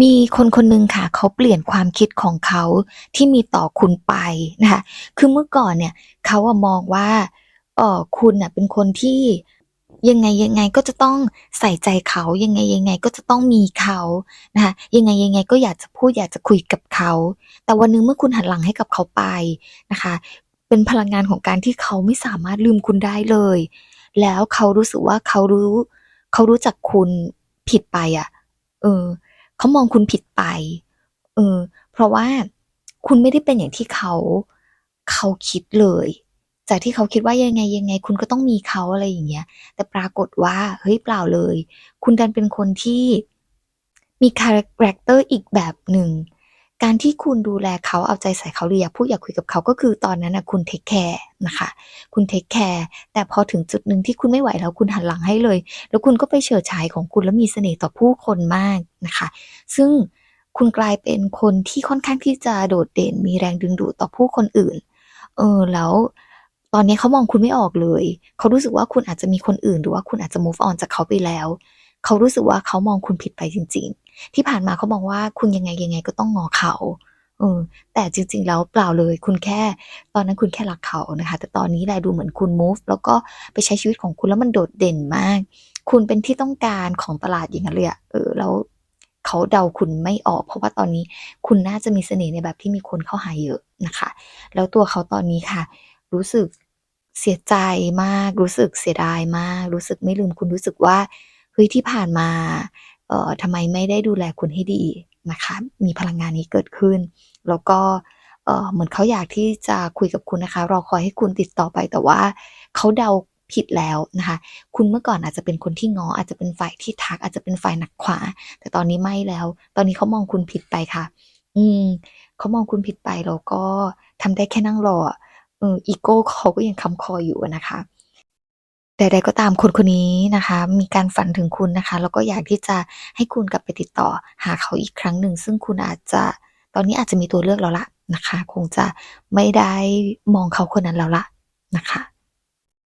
มีคนคนหนึ่งค่ะ เขาเปลี่ยนความคิดของเขาที่มีต่อคุณไปนะคะคือเมื่อก่อนเนี่ยเขาอะมองว่าเออคุณน่ะเป็นคนที่ยังไงยังไงก็จะต้องใส่ใจเขายังไงยังไงก็จะต้องมีเขานะคะยังไงยังไงก็อยากจะพูดอยากจะคุยกับเขา แต่วันนึงเมื่อคุณหันหลังให้กับเขาไปนะคะ เป็นพลังงานของการที่เขาไม่สามารถลืมคุณได้เลย แล้วเขารู้สึกว่าเขารู้ เขารู้จักคุณผิดไปอะ เออ เขามองคุณผิดไป เออ เพราะว่าคุณไม่ได้เป็นอย่างที่เขา เขาคิดเลย จากที่เขาคิดว่ายังไงยังไง คุณก็ต้องมีเขาอะไรอย่างเงี้ย แต่ปรากฏว่า เฮ้ยเปล่าเลย คุณดันเป็นคนที่มีคาแรคเตอร์อีกแบบหนึ่ง การที่คุณดูแลเขาเอาใจใส่เขาหรืออยากพูดอยากคุยกับเขาก็คือตอนนั้นนะคุณเทกแคร์นะคะ คุณเทกแคร์แต่พอถึงจุดหนึ่งที่คุณไม่ไหวแล้วคุณหันหลังให้เลย แล้วคุณก็ไปเฉิดฉายของคุณแล้วมีเสน่ห์ต่อผู้คนมากนะคะ ซึ่งคุณกลายเป็นคนที่ค่อนข้างที่จะโดดเด่น มีแรงดึงดูดต่อผู้คนอื่น เออแล้วตอนนี้เขามองคุณไม่ออกเลย เขารู้สึกว่าคุณอาจจะมีคนอื่น หรือว่าคุณอาจจะ move on จากเขาไปแล้ว เขารู้สึกว่าเขามองคุณผิดไปจริง ๆ ที่ผ่านมาเขามองว่าคุณยังไงยังไงก็ต้องงอเขาเออแต่จริง ๆ แล้วเปล่าเลยคุณแค่ ตอนนั้นคุณแค่รักเขานะคะ แต่ตอนนี้แลดูเหมือนคุณ move แล้วก็ไปใช้ชีวิตของคุณแล้วมันโดดเด่นมาก คุณเป็นที่ต้องการของตลาดอย่างงั้นเลยอะเออแล้วเขาเดาคุณไม่ออก เพราะว่าตอนนี้คุณน่าจะมีเสน่ห์ในแบบที่มีคนเข้าหาเยอะนะคะ แล้วตัวเขาตอนนี้ค่ะ รู้สึกเสียใจมาก รู้สึกเสียดายมาก รู้สึกไม่ลืมคุณรู้สึกว่า ฮ้ยที่ผ่านมาเอ่อทำไมไม่ได้ดูแลคุณให้ดีนะคะ มีพลังงานนี้เกิดขึ้น แล้วก็เอ่อเหมือนเขาอยากที่จะคุยกับคุณนะคะ รอคอยให้คุณติดต่อไปแต่ว่าเขาเดาผิดแล้วนะคะ คุณเมื่อก่อนอาจจะเป็นคนที่งออาจจะเป็นฝ่ายที่ทัก อาจจะเป็นฝ่ายหนักขวา แต่ตอนนี้ไม่แล้ว ตอนนี้เขามองคุณผิดไปค่ะ อืมเขามองคุณผิดไปแล้วก็ทำได้แค่นั่งรออะเอออีโก้เขาก็ยังค้ำคออยู่นะคะ ใดๆก็ตามคนคนนี้นะคะ มีการฝันถึงคุณนะคะ แล้วก็อยากที่จะให้คุณกลับไปติดต่อหาเขาอีกครั้งหนึ่ง ซึ่งคุณอาจจะตอนนี้อาจจะมีตัวเลือกแล้วล่ะนะคะ คงจะไม่ได้มองเขาคนนั้นแล้วล่ะนะคะ